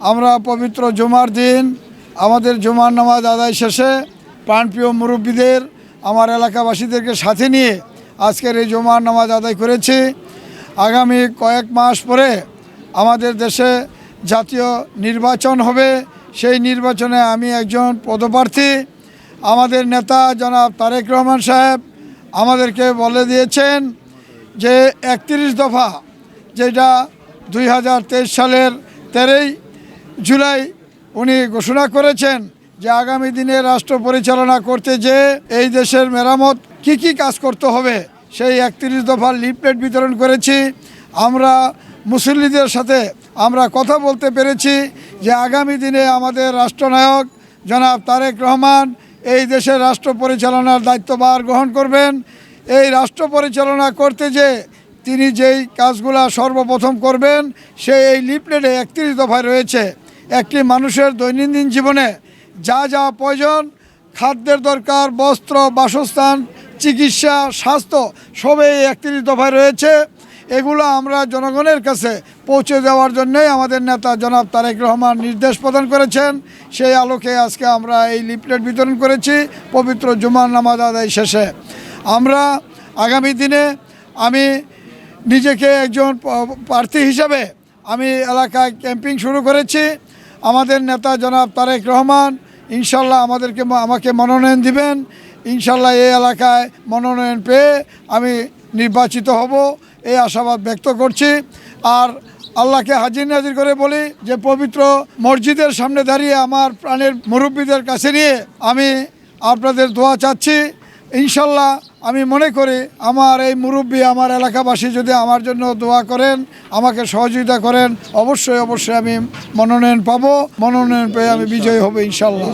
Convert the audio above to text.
আমরা পবিত্র জুমার দিন, আমাদের জুমার নামাজ আদায় শেষে প্রাণপ্রিয় মুরব্বীদের, আমার এলাকাবাসীদেরকে সাথে নিয়ে আজকের এই জুমার নামাজ আদায় করেছি। আগামী কয়েক মাস পরে আমাদের দেশে জাতীয় নির্বাচন হবে। সেই নির্বাচনে আমি একজন পদপ্রার্থী। আমাদের নেতা জনাব তারেক রহমান সাহেব আমাদেরকে বলে দিয়েছেন যে একত্রিশ দফা, যেটা দুই হাজার তেইশ সালের তেরোই জুলাই উনি ঘোষণা করেছেন যে আগামী দিনে রাষ্ট্র পরিচালনা করতে যে এই দেশের মেরামত কি কি কাজ করতে হবে, সেই একত্রিশ দফার লিফলেট বিতরণ করেছি। আমরা মুসল্লিদের সাথে আমরা কথা বলতে পেরেছি যে আগামী দিনে আমাদের রাষ্ট্রনায়ক জনাব তারেক রহমান এই দেশের রাষ্ট্র পরিচালনার দায়িত্বভার গ্রহণ করবেন। এই রাষ্ট্র পরিচালনা করতে যে তিনি যেই কাজগুলা সর্বপ্রথম করবেন সেই এই লিফলেটে একত্রিশ দফায় রয়েছে। একটি মানুষের দৈনন্দিন জীবনে যা যা প্রয়োজন, খাদ্যের দরকার, বস্ত্র, বাসস্থান, চিকিৎসা, স্বাস্থ্য, সবই এই একত্রিশ দফায় রয়েছে। এগুলো আমরা জনগণের কাছে পৌঁছে দেওয়ার জন্যই আমাদের নেতা জনাব তারেক রহমান নির্দেশ প্রদান করেছেন। সেই আলোকে আজকে আমরা এই লিফলেট বিতরণ করেছি, পবিত্র জুমার নামাজ আদায় শেষে। আমরা আগামী দিনে আমি নিজেকে একজন প্রার্থী হিসাবে আমি এলাকায় ক্যাম্পিং শুরু করেছি। আমাদের নেতা জনাব তারেক রহমান, ইনশাল্লাহ আমাদেরকে আমাকে মনোনয়ন দিবেন। ইনশাল্লাহ এই এলাকায় মনোনয়ন পেয়ে আমি নির্বাচিত হব, এই আশাবাদ ব্যক্ত করছি। আর আল্লাহকে হাজির নাজির করে বলি যে, পবিত্র মসজিদের সামনে দাঁড়িয়ে আমার প্রাণের মুরব্বীদের কাছে নিয়ে আমি আপনাদের দোয়া চাচ্ছি। ইনশাল্লাহ আমি মনে করি আমার এই মুরব্বী, আমার এলাকাবাসী যদি আমার জন্য দোয়া করেন, আমাকে সহযোগিতা করেন, অবশ্যই অবশ্যই আমি মনোনয়ন পাবো। মনোনয়ন পেয়ে আমি বিজয়ী হব ইনশাল্লাহ।